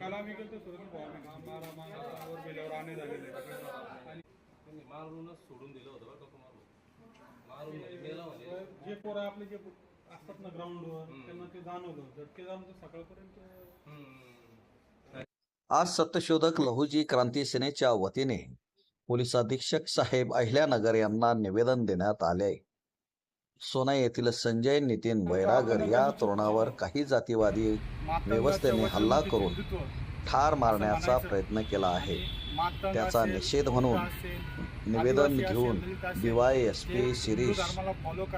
काल आम्ही गेलो सुरत भाऊ मारा मारावर गेल्यावर आणे झालेले आणि त्यांनी मारूनच सोडून दिलं होतं बरं का तुम्हाला. मारून म्हणजे मेला म्हणजे. जे पोरं आपले जे असतात ना ग्राउंडवर त्यांना ते जाणवलं झटके जाऊन तर सकाळपर्यंत. आज सत्यशोधक लहुजी क्रांती सेनेच्या वतीने पोलीस अधीक्षक साहेब अहिल्यानगर यांना निवेदन देण्यात आले सोना येथील संजय नितीन वैरागर या तरुणावर काही जातीवादी व्यवस्थेने हल्ला करून ठार मारण्याचा प्रयत्न केला आहे. त्याचा निषेध म्हणून निवेदन घेऊन D Y S P Shirish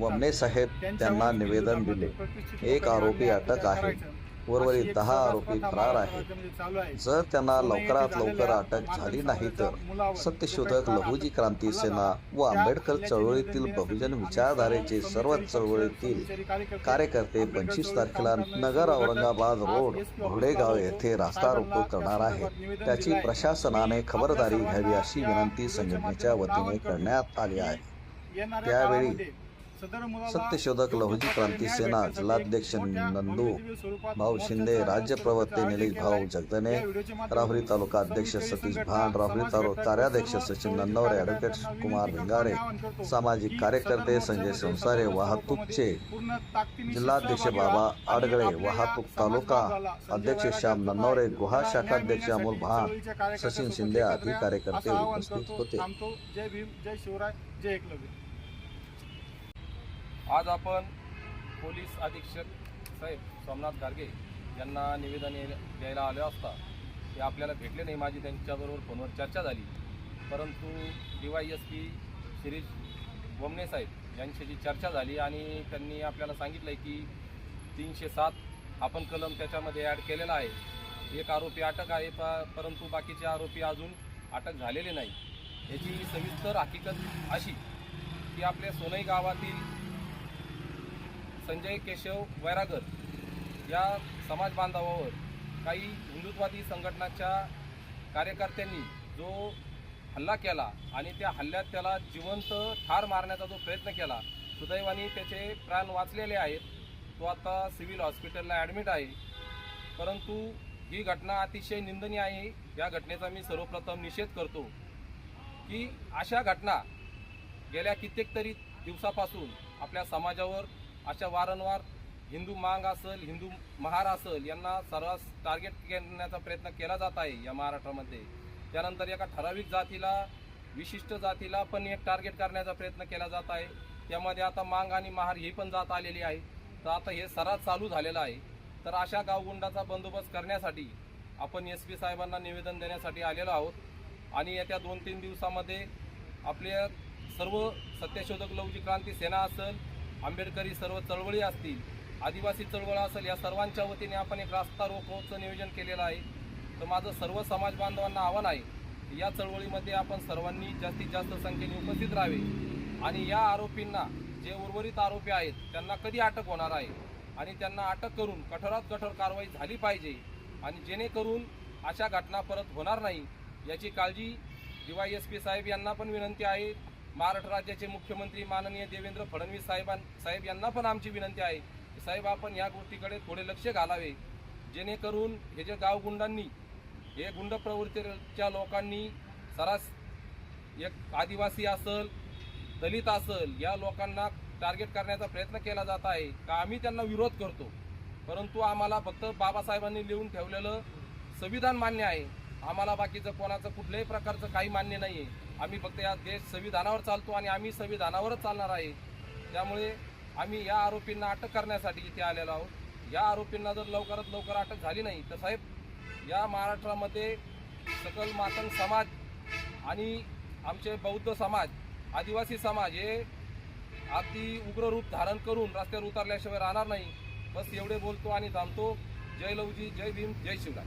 Vamane साहेब त्यांना निवेदन दिले. एक आरोपी अटक आहे. उर्वरित दहा आरोपी फरार आहेत जर त्यांना लवकरात लवकर अटक झाली नाही तर सत्यशोधक लहुजी क्रांती सेना व आंबेडकर चळवळीतील बहुजन विचारधारेचे सर्व चळवळीतील कार्यकर्ते पंचवीस तारखेला नगर औरंगाबाद रोड घोडेगाव येथे रास्ता रोको करणार आहेत त्याची प्रशासनाने खबरदारी घ्यावी अशी विनंती संघटनेच्या वतीने करण्यात आली आहे त्यावेळी सत्यशोधक लहुजी क्रांती सेना जिल्हाध्यक्ष नंदू भाऊ शिंदे राज्य प्रवक्ते निलेश भाऊ जगदने राहुरी तालुका अध्यक्ष सतीश भांड राहुरी तालुका कार्याध्यक्ष सचिन नंदवरे ॲडव्होकेट कुमार भिंगारे सामाजिक कार्यकर्ते संजय संसारे वाहतूकचे जिल्हाध्यक्ष बाबा आडगळे वाहतूक तालुका अध्यक्ष श्याम नन्नवरे गुहा शाखाध्यक्ष अमोल भान सचिन शिंदे आदी कार्यकर्ते उपस्थित होते. जय भीम जय शिवराय जय एकलव्य. आज आपण पोलीस अधीक्षक साहेब सोमनाथ गार्गे यांना निवेदन ये- द्यायला आलो असता. ते आपल्याला भेटले नाही. माझी त्यांच्याबरोबर फोनवर चर्चा झाली. परंतु D Y S P Shirish Bomne साहेब यांच्याशी चर्चा झाली आणि त्यांनी आपल्याला सांगितलं आहे की तीनशे सात आपण कलम त्याच्यामध्ये ॲड केलेला आहे. एक आरोपी अटक आहे प परंतु बाकीचे आरोपी अजून अटक झालेले नाही. याची सविस्तर हकीकत अशी की आपल्या सोनई गावातील संजय केशव वैरागर या समाज बांधवावर काही हिंदुत्वादी संघटनाच्या कार्यकर्त्यांनी जो हल्ला केला आणि त्या हल्ल्यात त्याला जिवंत ठार मारण्याचा जो प्रयत्न केला सुदैवाने त्याचे प्राण वाचलेले आहेत. तो आता सिव्हिल हॉस्पिटलला ॲडमिट आहे. परंतु ही घटना अतिशय निंदनीय आहे. या घटनेचा मी सर्वप्रथम निषेध करतो की अशा घटना गेल्या कित्येक तरी दिवसापासून आपल्या समाजावर अशा वारंवार हिंदू मांग असेल हिंदू महार असेल यांना सर्रास टार्गेट करण्याचा प्रयत्न केला जात आहे या महाराष्ट्रामध्ये. त्यानंतर एका ठराविक जातीला विशिष्ट जातीला पण एक टार्गेट करण्याचा प्रयत्न केला जात आहे. त्यामध्ये आता मांग आणि महार ही पण जात आलेली आहे. तर आता हे सर्रास चालू झालेलं आहे. तर अशा गावगुंडाचा बंदोबस्त करण्यासाठी आपण एस पी साहेबांना निवेदन देण्यासाठी आलेलो आहोत. आणि येत्या दोन तीन दिवसामध्ये आपल्या सर्व सत्यशोधक लवजी क्रांती सेना असेल आंबेडकरी सर्व चळवळी असतील आदिवासी चळवळ असेल या सर्वांच्या वतीने आपण एक रास्ता रोकोचं नियोजन केलेलं आहे. तर माझं सर्व समाज बांधवांना आव्हान आहे या चळवळीमध्ये आपण सर्वांनी जास्तीत जास्त संख्येने उपस्थित राहावे. आणि या आरोपींना जे उर्वरित आरोपी आहेत त्यांना कधी अटक होणार आहे? आणि त्यांना अटक करून कठोरात कठोर कारवाई झाली पाहिजे. आणि जेणेकरून अशा घटना परत होणार नाही याची काळजी डी वाय एस पी साहेब यांना पण विनंती आहे. महाराष्ट्र राज्याचे मुख्यमंत्री माननीय देवेंद्र फडणवीस साहेबां साहेब यांना पण आमची विनंती आहे की साहेब आपण या गोष्टीकडे थोडे लक्ष घालावे. जेणेकरून हे जे गावगुंडांनी हे गुंड प्रवृत्तीच्या लोकांनी सरास एक आदिवासी असल दलित असल या लोकांना टार्गेट करण्याचा प्रयत्न केला जात आहे. का आम्ही त्यांना विरोध करतो? परंतु आम्हाला फक्त बाबासाहेबांनी लिहून ठेवलेलं संविधान मान्य आहे. आम्हाला बाकीचं कोणाचं कुठल्याही प्रकारचं काही मान्य नाही आहे आम्ही फक्त या देश संविधानावर चालतो आणि आम्ही संविधानावरच चालणार आहे. त्यामुळे आम्ही या आरोपींना अटक करण्यासाठी इथे आलेलो आहोत. या आरोपींना जर लवकरात लवकर अटक झाली नाही तर साहेब या महाराष्ट्रामध्ये सकल मातंग समाज आणि आमचे बौद्ध समाज आदिवासी समाज हे अगदी उग्र रूप धारण करून रस्त्यावर उतरल्याशिवाय राहणार नाही. बस एवढे बोलतो आणि थांबतो. जय लवजी जय भीम जय शिवराय.